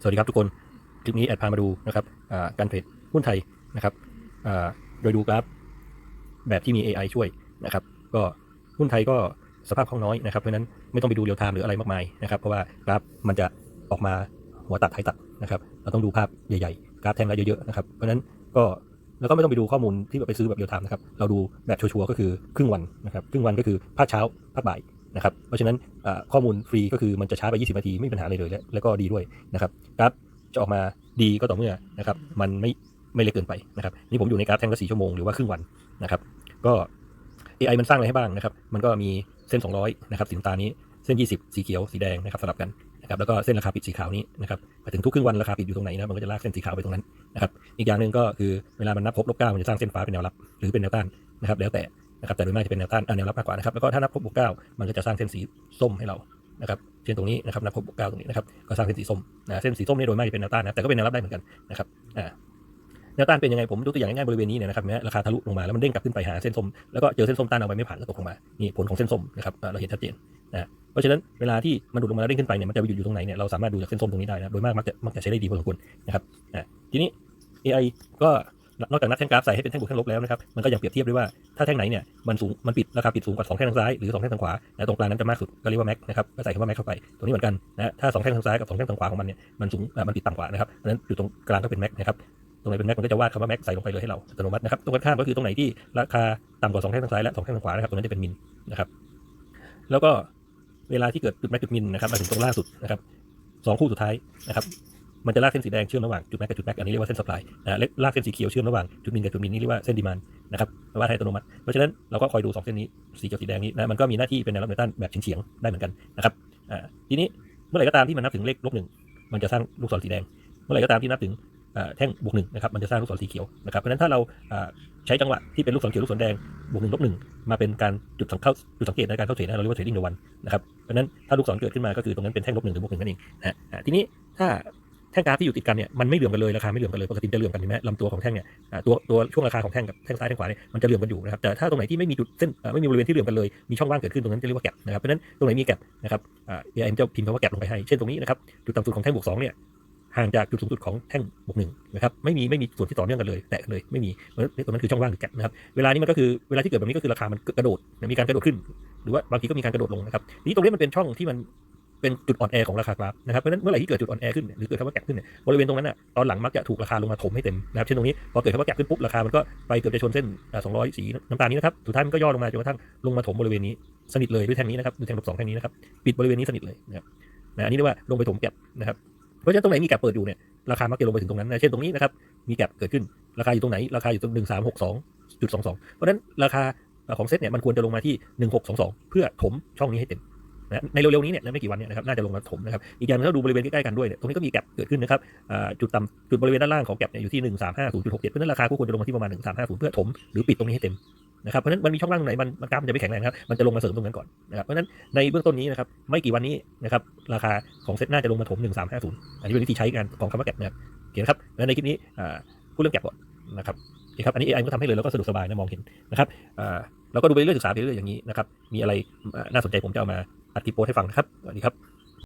สวัสดีครับทุกคน คลิปนี้แอดพามาดูนะครับการเทรดหุ้นไทยนะครับโดยดูกราฟแบบที่มี AI ช่วยนะครับ ก็หุ้นไทยก็สภาพคล่องน้อยนะครับเพราะนั้นไม่ต้องไปดูเรียลไทม์หรืออะไรมากมายนะครับ เพราะว่ากราฟมันจะออกมาหัวตัดท้ายตัดนะครับเราต้องดูภาพใหญ่ๆ กราฟแท่งละเยอะๆนะครับเพราะนั้นก็แล้วก็ไม่ต้องไปดูข้อมูลที่แบบไปซื้อแบบเรียลไทม์นะครับ เราดูแบบชัวร์ๆก็คือครึ่งวันนะครับ ครึ่งวันก็คือภาคเช้าภาคบ่าย นะครับ เพราะฉะนั้นข้อมูลฟรีก็คือมันจะช้าไป 20 นาทีไม่มีปัญหาอะไรเลยและแล้วก็ดีด้วยนะครับกราฟจะออกมาดีก็ต่อเมื่อนะครับมันไม่ไม่เล็กเกินไปนะครับนี่ผมอยู่ในกราฟแท่งละสี่ชั่วโมงหรือว่าครึ่งวันนะครับก็ AI มันสร้างอะไรให้บ้างนะครับมันก็มีเส้น 200นะครับสีน้ำตาลนี้เส้น 20 สีเขียวสีแดงนะครับสลับกันนะครับแล้วก็เส้นราคาปิดสีขาวนี้นะครับมาถึงทุกครึ่งวันราคาปิดอยู่ตรงไหนนะมันก็จะลากเส้นสีขาวไปตรงนั้นนะครับอีกอย่างหนึ่งก็คือเวลามันนับครบลบเก้ามันจะสร้างเส้นฟ้าเป็นแนวรับหรือเป็นแนวต้านนะครับแล้วแต่ นะครับแต่โดยมากจะเป็นแนวต้านอ่าแนวรับมากกว่านะครับแล้วก็ถ้านับครบบวกเก้ามันก็จะสร้างเส้นสีส้มให้เรานะครับเช่นตรงนี้นะครับนับครบบวกเก้าตรงนี้นะครับก็สร้างเส้นสีส้มนะเส้นสีส้มนี่โดยมากจะเป็นแนวต้านนะแต่ก็เป็นแนวรับได้เหมือนกันนะครับอ่าแนวต้านเป็นยังไงผมยกตัวอย่างง่ายๆบริเวณนี้เนี่ยนะครับเนไหมราคาทะลุลงมาแล้วมันเด้งกลับขึ้นไปหาเส้นส้มแล้วก็เจอเส้นส้มต้านเอาไปไม่ผ่านแล้วตกลงมานี่ผลของเส้นส้มนะครับเราเห็นชัดเจนนะเพราะฉะนั้นเวลาที่มันดูดลงมาแล้วเด้งขึ้นไปเนี่ยมันจะไปหยุดอยู่ตรงไหนเนี่ยเราสามารถดูจากเส้นส้มตรงนี้ได้นะโดยมากมักจะมักจะใช้ได้ดีพอสมควรนะครับทีนี้ AI ก็ นอกจากนับแท่งกราฟใส่ให้เป็นแท่งบวกแท่งลบแล้วนะครับมันก็ยังเปรียบเทียบด้วยว่าถ้าแท่งไหนเนี่ยมันสูงมันปิดราคาปิดสูงกว่าสองแท่งทางซ้ายหรือสองแท่งทางขวาและตรงกลางนั้นจะมากสุดก็เรียกว่าแม็กนะครับก็ใส่คำว่าแม็กเข้าไปตรงนี้เหมือนกันนะถ้าสองแท่งทางซ้ายกับสองแท่งทางขวาของมันเนี่ยมันสูงอ่ามันปิดต่ำกว่านะครับเพราะฉะนั้นอยู่ตรงกลางก็เป็นแม็กนะครับตรงไหนเป็นแม็กมันก็จะวาดคำว่าแม็กใส่ลงไปเลยให้เราอัตโนมัตินะครับตรงกันข้ามก็คือตรงไหนที่ราคาต่ำกว่าสองแท่งทางซ้ายและสองแท่งทางขวานะครับตรงนั้นจะเป็นมินนะครับแล้วก็เวลาที่เกิดจุดแม็กจุดมินนะครับมาถึงตรงล่าสุดนะครับสองคู่สุดท้ายนะครับ มันจะลากเส้นสีแดงเชื่อมระหว่างจุดแม็กกับจุดแม็กอันนี้เรียกว่าเส้นสป라이นะลากเส้นสีเขียวเชื่อมระหว่างจุดมินกับจุดมินนี่เรียกว่าเส้นดีมานนะครับว่าให้อัตโนมัติ เพราะฉะนั้นเราก็คอยดูสองเส้นนี้สีเขียวสีแดงนี้นะมันก็มีหน้าที่เป็นแนวรับแนวต้านแบบเฉียงๆได้เหมือนกันนะครับอ่าทีนี้เมื่อไหร่ก็ตามที่มันนับถึงเลขลบหนึ่งมันจะสร้างลูกศรสีแดง เมื่อไหร่ก็ตามที่นับถึงอ่าแท่งบวกหนึ่งนะครับมันจะสร้างลูกศรสีเขียวนะครับเพราะฉะนั้นถ้าเราอ่าใช้จังหวะที่เป็นลูกศรเขียวลูกศรแดงบวกหนึ่งลบหนึ่งมาเป็นการจุดสังเข้าจุดสังเกตในการเข้าเทรดนะเราเรียกว่าเทรดดิ้งเดวันนะครับเพราะนั้นถ้าลูกศรเกิดขึ้นมาก็คือตรงนั้นเป็นแท่งลบหนึ่งหรือบวกหนึ่งนั่นเองนะฮะทีนี้ถ้า แท่งกราฟที่อยู่ติดกันเนี่ยมันไม่เหลื่อมกันเลยราคาไม่เหลื่อมกันเลยปกติจะเหลื่อมกันเห็นไหมลำตัวของแท่งเนี่ยตัวตัวช่วงราคาของแท่งกับแท่งซ้ายแท่งขวาเนี่ยมันจะเหลื่อมกันอยู่นะครับแต่ถ้าตรงไหนที่ไม่มีจุดเส้นไม่มีบริเวณที่เหลื่อมกันเลยมีช่องว่างเกิดขึ้นตรงนั้นจะเรียกว่าแกลบนะครับเพราะนั้นตรงไหนมีแกลบนะครับเอ่า AI จะพิมพ์คำว่าแกลบลงไปให้เช่นตรงนี้นะครับจุดต่ำสุดของแท่งบวกสองเนี่ยห่างจากจุดสูงสุดของแท่งบวกหนึ่งนะครับไม่มีไม่มีส่วนที่ต่อเนื่องกันเลยแตะกันเลยไม่มีตรงนั้นคือช่องว่างหรือแกลบนะครับเวลานี้มันก็คือเวลาที่เกิดแบบนี้ก็คือราคามันกระโดดมีการกระโดดขึ้น หรือว่าบางทีก็มีการกระโดดลงนะครับทีนี้ตรงนี้มันเป็นช่องที่มัน เป็นจุดอ่อนแอของราคากราฟนะครับเพราะฉะนั้นเมื่อไหร่ที่เกิดจุดอ่อนแอขึ้นหรือเกิดคำว่าแกลบขึ้นเนี่ยบริเวณตรงนั้นน่ะตอนหลังมักจะถูกราคาลงมาถมให้เต็มนะครับเช่นตรงนี้พอเกิดคำว่าแกลบขึ้นปุ๊บราคามันก็ไปเกือบจะชนเส้นสองร้อยสีน้ำตาลนี้นะครับสุดท้ายมันก็ย่อลงมาจนกระทั่งลงมาถมบริเวณนี้สนิทเลยด้วยแท่งนี้นะครับด้วยแท่งลบสองแท่งนี้นะครับปิดบริเวณนี้สนิทเลยนะครับนะอันนี้เรียกว่าลงไปถมแกลบนะครับเพราะฉะนั้นตรงไหนมีแกลบเปิดอยู่เนี่ยราคามักจะลงไปถึงตรงนั้นนะเช่นตรงนี้นะครับมีแกลบเกิดขึ้นราคาอยู่ตรงไหนราคาอยู่ตรงหนึ่งสามหกสองจุดสองสองเพราะฉะนั้นราคาของเซ็ตเนี่ยมันควรจะลงมาที่หนึ่งหกสองสองเพื่อถมช่องนี้ให้เต็ม นะในเร็วๆนี้เนี่ยไม่กี่วันเนี่ยนะครับน่าจะลงมาถมนะครับอีกอย่างหนึงถ้าดูบริเวณใกล้ๆกันด้วยเนี่ยตรงนี้ก็มีแกลบเกิดขึ้นนะครับจุดต่ำจุดบริเวณด้านล่างของแกลบเนี่ยอยู่ที่หนึ่งสามห้าศูนย์จุดหกเจ็ดเพราะนั้นราคาก็ควรจะลงมาที่ประมาณหนึ่งสามห้าศูนย์เพื่อถมหรือปิดตรงนี้ให้เต็มนะครับเพราะนั้นมันมีช่องว่างตรงไหนมันมันกราฟมันจะไม่แข็งแรงครับมันจะลงมาเสริมตรงนั้นก่อนนะครับเพราะนั้นในเบื้องต้นนี้นะครับไม่กี่วันนี้นะครับราคาของเซ็ตน่าจะลงมาถมหนึ่งสามห้าศูนย์อันนี้เป็นวิธีใช้งานของคำว่าแกลบนะครับโอเคนครับแล้วในคลิปนี้พูดเรื่องแกลบก่อนนะครับโอเคครับอันนี้ AI ก็ทำให้เลยแล้วก็สะดวกสบายนะมองเห็นนะครับเราก็ดูไปเรื่อยศึกษาไปเรื่อยอย่างนี้นะครับมีอะไรน่าสนใจผมจะเอามา อัดคลิปโพสให้ฟังนะครับสวัสดีครับ